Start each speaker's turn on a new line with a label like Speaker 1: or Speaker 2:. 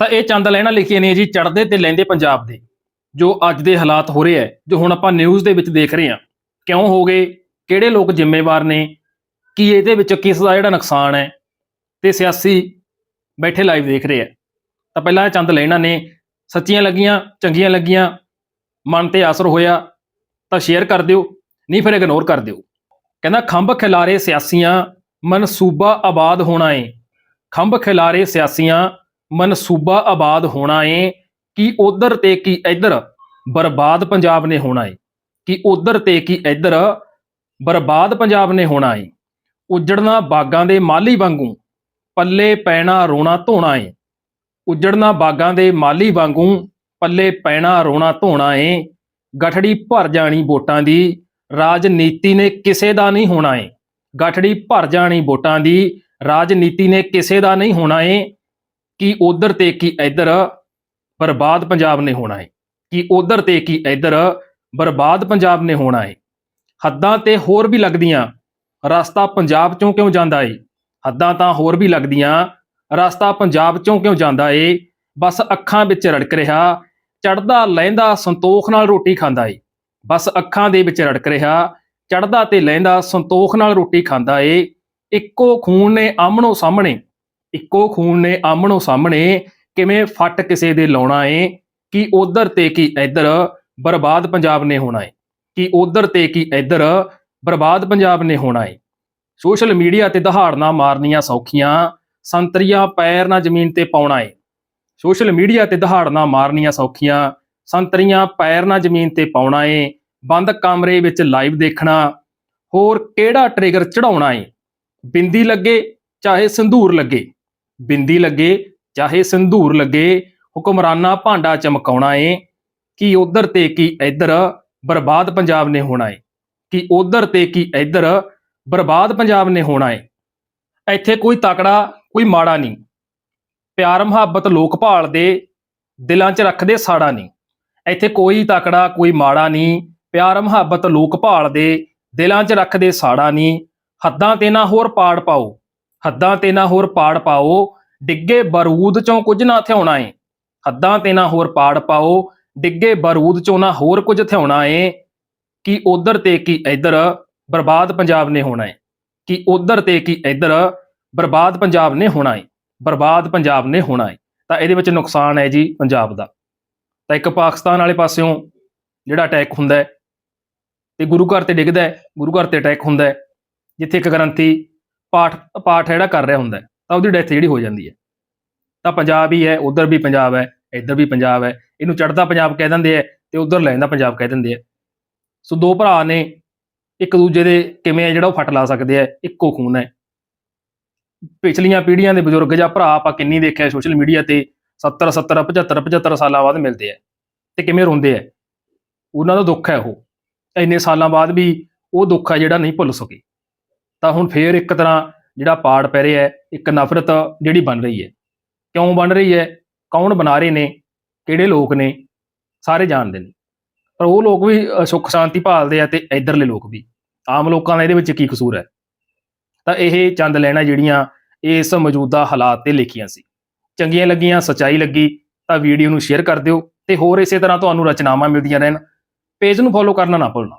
Speaker 1: ਤਾਂ ਇਹ ਚੰਦ ਲੈਣਾ ਲਿਖੀਆਂ ਨੇ ਜੀ ਚੜਦੇ ਤੇ ਲੈਂਦੇ ਪੰਜਾਬ ਦੇ, ਜੋ ਅੱਜ ਦੇ ਹਾਲਾਤ ਹੋ ਰਹੇ ਹੈ, ਜੋ ਹੁਣ ਆਪਾਂ ਨਿਊਜ਼ ਦੇ ਵਿੱਚ ਦੇਖ ਰਹੇ ਹਾਂ। ਕਿਉਂ ਹੋ ਗਏ? ਕਿਹੜੇ ਲੋਕ ਜ਼ਿੰਮੇਵਾਰ ਨੇ? ਕੀ ਇਹਦੇ ਵਿੱਚ ਕਿਸ ਦਾ ਜਿਹੜਾ ਨੁਕਸਾਨ ਹੈ? ਤੇ ਸਿਆਸੀ ਬੈਠੇ ਲਾਈਵ ਦੇਖ ਰਹੇ ਆ ਤਾਂ ਪਹਿਲਾਂ ਇਹ ਚੰਦ ਲੈਣਾ ਨੇ, ਸੱਚੀਆਂ ਲੱਗੀਆਂ, ਚੰਗੀਆਂ ਲੱਗੀਆਂ, ਮਨ ਤੇ ਅਸਰ ਹੋਇਆ, ਤਾਂ ਸ਼ੇਅਰ ਕਰ ਦਿਓ, ਨਹੀਂ ਫਿਰ ਇਗਨੋਰ ਕਰ ਦਿਓ। ਕਹਿੰਦਾ, ਖੰਭ ਖਿਲਾਰੇ ਸਿਆਸੀਆਂ, ਮਨਸੂਬਾ ਆਬਾਦ ਹੋਣਾ ਏ। ਖੰਭ ਖਿਲਾਰੇ ਸਿਆਸੀਆਂ ਮਨਸੂਬਾ ਆਬਾਦ ਹੋਣਾ ਏ, ਕਿ ਉਧਰ ਤੇ ਕੀ ਇੱਧਰ ਬਰਬਾਦ ਪੰਜਾਬ ਨੇ ਹੋਣਾ ਏ, ਕਿ ਉਧਰ ਤੇ ਕੀ ਇੱਧਰ ਬਰਬਾਦ ਪੰਜਾਬ ਨੇ ਹੋਣਾ ਏ। ਉਜੜਨਾ ਬਾਗਾਂ ਦੇ ਮਾਲੀ ਵਾਂਗੂ, ਪੱਲੇ ਪੈਣਾ ਰੋਣਾ ਧੋਣਾ ਏ। ਉਜੜਨਾ ਬਾਗਾਂ ਦੇ ਮਾਲੀ ਵਾਂਗੂ, ਪੱਲੇ ਪੈਣਾ ਰੋਣਾ ਧੋਣਾ ਏ। ਗਠੜੀ ਭਰ ਜਾਣੀ ਵੋਟਾਂ ਦੀ, ਰਾਜਨੀਤੀ ਨੇ ਕਿਸੇ ਦਾ ਨਹੀਂ ਹੋਣਾ ਏ। ਗਠੜੀ ਭਰ ਜਾਣੀ ਵੋਟਾਂ ਦੀ, ਰਾਜਨੀਤੀ ਨੇ ਕਿਸੇ ਦਾ ਨਹੀਂ ਹੋਣਾ ਏ। ਕਿ ਉਧਰ ਤੇ ਕੀ ਇੱਧਰ ਬਰਬਾਦ ਪੰਜਾਬ ਨੇ ਹੋਣਾ ਏ ਕਿ ਉਧਰ ਤੇ ਕੀ ਇੱਧਰ ਬਰਬਾਦ ਪੰਜਾਬ ਨੇ ਹੋਣਾ ਏ ਹੱਦਾਂ ਤੇ ਹੋਰ ਵੀ ਲੱਗਦੀਆਂ, ਰਸਤਾ ਪੰਜਾਬ ਚੋਂ ਕਿਉਂ ਜਾਂਦਾ ਏ? ਹੱਦਾਂ ਤਾਂ ਹੋਰ ਵੀ ਲੱਗਦੀਆਂ, ਰਸਤਾ ਪੰਜਾਬ ਚੋਂ ਕਿਉਂ ਜਾਂਦਾ ਏ? ਬਸ ਅੱਖਾਂ ਵਿੱਚ ਰੜਕ ਰਿਹਾ ਚੜਦਾ ਲਹਿੰਦਾ ਸੰਤੋਖ ਨਾਲ ਰੋਟੀ ਖਾਂਦਾ ਏ। ਬਸ ਅੱਖਾਂ ਦੇ ਵਿੱਚ ਰੜਕ ਰਿਹਾ ਚੜਦਾ ਤੇ ਲਹਿੰਦਾ ਸੰਤੋਖ ਨਾਲ ਰੋਟੀ ਖਾਂਦਾ ਏ। ਇੱਕੋ ਖੂਨ ਨੇ ਆਮਣੋ ਸਾਹਮਣੇ ਇੱਕੋ ਖੂਨ ਨੇ ਆਮਣੋ ਸਾਹਮਣੇ ਕਿਵੇਂ ਫੱਟ ਕਿਸੇ ਦੇ ਲਾਉਣਾ ਏ? ਕਿ ਉਧਰ ਤੇ ਕੀ ਇੱਧਰ ਬਰਬਾਦ ਪੰਜਾਬ ਨੇ ਹੋਣਾ ਏ? ਕਿ ਉਧਰ ਤੇ ਕੀ ਇੱਧਰ ਬਰਬਾਦ ਪੰਜਾਬ ਨੇ ਹੋਣਾ ਏ? ਸੋਸ਼ਲ ਮੀਡੀਆ ਤੇ ਦਹਾੜਨਾ ਮਾਰਨੀਆਂ ਸੌਖੀਆਂ, ਸੰਤਰੀਆਂ ਪੈਰ ਨਾ ਜ਼ਮੀਨ ਤੇ ਪਾਉਣਾ ਏ। ਸੋਸ਼ਲ ਮੀਡੀਆ ਤੇ ਦਹਾੜਨਾ ਮਾਰਨੀਆਂ ਸੌਖੀਆਂ, ਸੰਤਰੀਆਂ ਪੈਰ ਨਾ ਜ਼ਮੀਨ ਤੇ ਪਾਉਣਾ ਏ, ਬੰਦ ਕਮਰੇ ਵਿੱਚ ਲਾਈਵ ਦੇਖਣਾ। ਹੋਰ ਕਿਹੜਾ ਟ੍ਰਿਗਰ ਚੜਾਉਣਾ ਏ? ਬਿੰਦੀ ਲੱਗੇ ਚਾਹੇ ਸੰਧੂਰ ਲੱਗੇ। ਬਿੰਦੀ ਲੱਗੇ, ਚਾਹੇ ਸੰਧੂਰ ਲੱਗੇ, ਹੁਕਮਰਾਨਾ ਭਾਂਡਾ ਚਮਕਾਉਣਾ ਏ। ਕਿ ਉਧਰ ਤੇ ਕੀ ਇੱਧਰ ਬਰਬਾਦ ਪੰਜਾਬ ਨੇ ਹੋਣਾ ਏ। ਕਿ ਉਧਰ ਤੇ ਕੀ ਇੱਧਰ ਬਰਬਾਦ ਪੰਜਾਬ ਨੇ ਹੋਣਾ ਏ। ਇੱਥੇ ਕੋਈ ਤਕੜਾ, ਕੋਈ ਮਾੜਾ ਨਹੀਂ। ਪਿਆਰ ਮੁਹੱਬਤ ਲੋਕ ਭਾਲ ਦੇ, ਦਿਲਾਂ 'ਚ ਰੱਖਦੇ ਸਾੜਾ ਨਹੀਂ। ਇੱਥੇ ਕੋਈ ਤਕੜਾ, ਕੋਈ ਮਾੜਾ ਨਹੀਂ। ਪਿਆਰ ਮੁਹੱਬਤ ਲੋਕ ਭਾਲ ਦੇ, ਦਿਲਾਂ 'ਚ ਰੱਖਦੇ ਸਾੜਾ ਨਹੀਂ। ਹੱਦਾਂ ਤੇ ਨਾ ਹੋਰ ਪਾੜ ਪਾਓ। ਹੱਦਾਂ ਤੇ ਨਾ ਹੋਰ ਪਾੜ ਪਾਓ, ਡਿੱਗੇ ਬਾਰੂਦ ਚੋਂ ਕੁਝ ਨਾ ਥਿਆਉਣਾ ਏ। ਹੱਦਾਂ ਤੇ ਨਾ ਹੋਰ ਪਾੜ ਪਾਓ, ਡਿੱਗੇ ਬਾਰੂਦ ਚੋਂ ਨਾ ਹੋਰ ਕੁਝ ਥਿਆਉਣਾ ਏ। ਕਿ ਉਧਰ ਤੇ ਕੀ ਇੱਧਰ ਬਰਬਾਦ ਪੰਜਾਬ ਨੇ ਹੋਣਾ ਏ। ਕਿ ਉਧਰ ਤੇ ਕੀ ਇੱਧਰ ਬਰਬਾਦ ਪੰਜਾਬ ਨੇ ਹੋਣਾ ਏ। ਬਰਬਾਦ ਪੰਜਾਬ ਨੇ ਹੋਣਾ ਏ। ਤਾਂ ਇਹਦੇ ਵਿੱਚ ਨੁਕਸਾਨ ਹੈ ਜੀ ਪੰਜਾਬ ਦਾ। ਤਾਂ ਇੱਕ ਪਾਕਿਸਤਾਨ ਵਾਲੇ ਪਾਸਿਓਂ ਜਿਹੜਾ ਅਟੈਕ ਹੁੰਦਾ ਹੈ, ਤੇ ਗੁਰੂ ਘਰ ਤੇ ਡਿੱਗਦਾ ਹੈ, ਗੁਰੂ ਘਰ ਤੇ ਅਟੈਕ ਹੁੰਦਾ ਹੈ, ਜਿੱਥੇ ਇੱਕ ਗ੍ਰੰਥੀ ਪਾਠ ਪਾਠ ਜਿਹੜਾ ਕਰ ਰਿਹਾ ਹੁੰਦਾ ਤਾਂ ਉਹਦੀ ਡੈਥ ਜਿਹੜੀ ਹੋ ਜਾਂਦੀ ਹੈ। ਤਾਂ ਪੰਜਾਬ ਹੀ ਹੈ, ਉਧਰ ਵੀ ਪੰਜਾਬ ਹੈ, ਇੱਧਰ ਵੀ ਪੰਜਾਬ ਹੈ। ਇਹਨੂੰ ਚੜਦਾ ਪੰਜਾਬ ਕਹਿ ਦਿੰਦੇ ਆ ਤੇ ਉਧਰ ਲੈਂਦਾ ਪੰਜਾਬ ਕਹਿ ਦਿੰਦੇ ਆ ਸੋ ਦੋ ਭਰਾ ਨੇ, ਇੱਕ ਦੂਜੇ ਦੇ ਕਿਵੇਂ ਜਿਹੜਾ ਉਹ ਫਟ ਲਾ ਸਕਦੇ ਆ ਇੱਕੋ ਖੂਨ ਹੈ। ਪਿਛਲੀਆਂ ਪੀੜ੍ਹੀਆਂ ਦੇ ਬਜ਼ੁਰਗ ਜਾਂ ਭਰਾ ਆਪਾਂ ਕਿੰਨੀ ਦੇਖਿਆ ਸੋਸ਼ਲ ਮੀਡੀਆ ਤੇ 70 70 75 75 ਸਾਲਾਂ ਬਾਅਦ ਮਿਲਦੇ ਆ ਤੇ ਕਿਵੇਂ ਰੋਂਦੇ ਆ ਉਹਨਾਂ ਦਾ ਦੁੱਖ ਹੈ ਉਹ। ਇੰਨੇ ਸਾਲਾਂ ਬਾਅਦ ਵੀ ਉਹ ਦੁੱਖ ਹੈ ਜਿਹੜਾ ਨਹੀਂ ਭੁੱਲ ਸਕੇ। ਤਾਂ ਹੁਣ ਫੇਰ ਇੱਕ ਤਰ੍ਹਾਂ ਜਿਹੜਾ ਪਾੜ ਪੈ ਰਿਹਾ ਹੈ, ਇੱਕ ਨਫ਼ਰਤ ਜਿਹੜੀ ਬਣ ਰਹੀ ਹੈ। ਕਿਉਂ ਬਣ ਰਹੀ ਹੈ? ਕੌਣ ਬਣਾ ਰਹੇ ਨੇ? ਕਿਹੜੇ ਲੋਕ ਨੇ? ਸਾਰੇ ਜਾਣਦੇ ਨੇ। ਪਰ ਉਹ ਲੋਕ ਵੀ ਸੁੱਖ ਸ਼ਾਂਤੀ ਭਾਲਦੇ ਆ ਤੇ ਇਧਰਲੇ ਲੋਕ ਵੀ। ਆਮ ਲੋਕਾਂ ਦਾ ਇਹਦੇ ਵਿੱਚ ਕੀ ਕਸੂਰ ਹੈ? ਤਾਂ ਇਹ ਚੰਦ ਲੈਣਾ ਜਿਹੜੀਆਂ ਇਸ ਮੌਜੂਦਾ ਹਾਲਾਤ ਤੇ ਲਿਖੀਆਂ ਸੀ। ਚੰਗੀਆਂ ਲੱਗੀਆਂ, ਸਚਾਈ ਲੱਗੀ, ਤਾਂ ਵੀਡੀਓ ਨੂੰ ਸ਼ੇਅਰ ਕਰ ਦਿਓ ਤੇ ਹੋਰ ਇਸੇ ਤਰ੍ਹਾਂ ਤੁਹਾਨੂੰ ਰਚਨਾਵਾਂ ਮਿਲਦੀਆਂ ਰਹਿਣ। ਪੇਜ ਨੂੰ ਫੋਲੋ ਕਰਨਾ ਨਾ ਭੁੱਲਣਾ।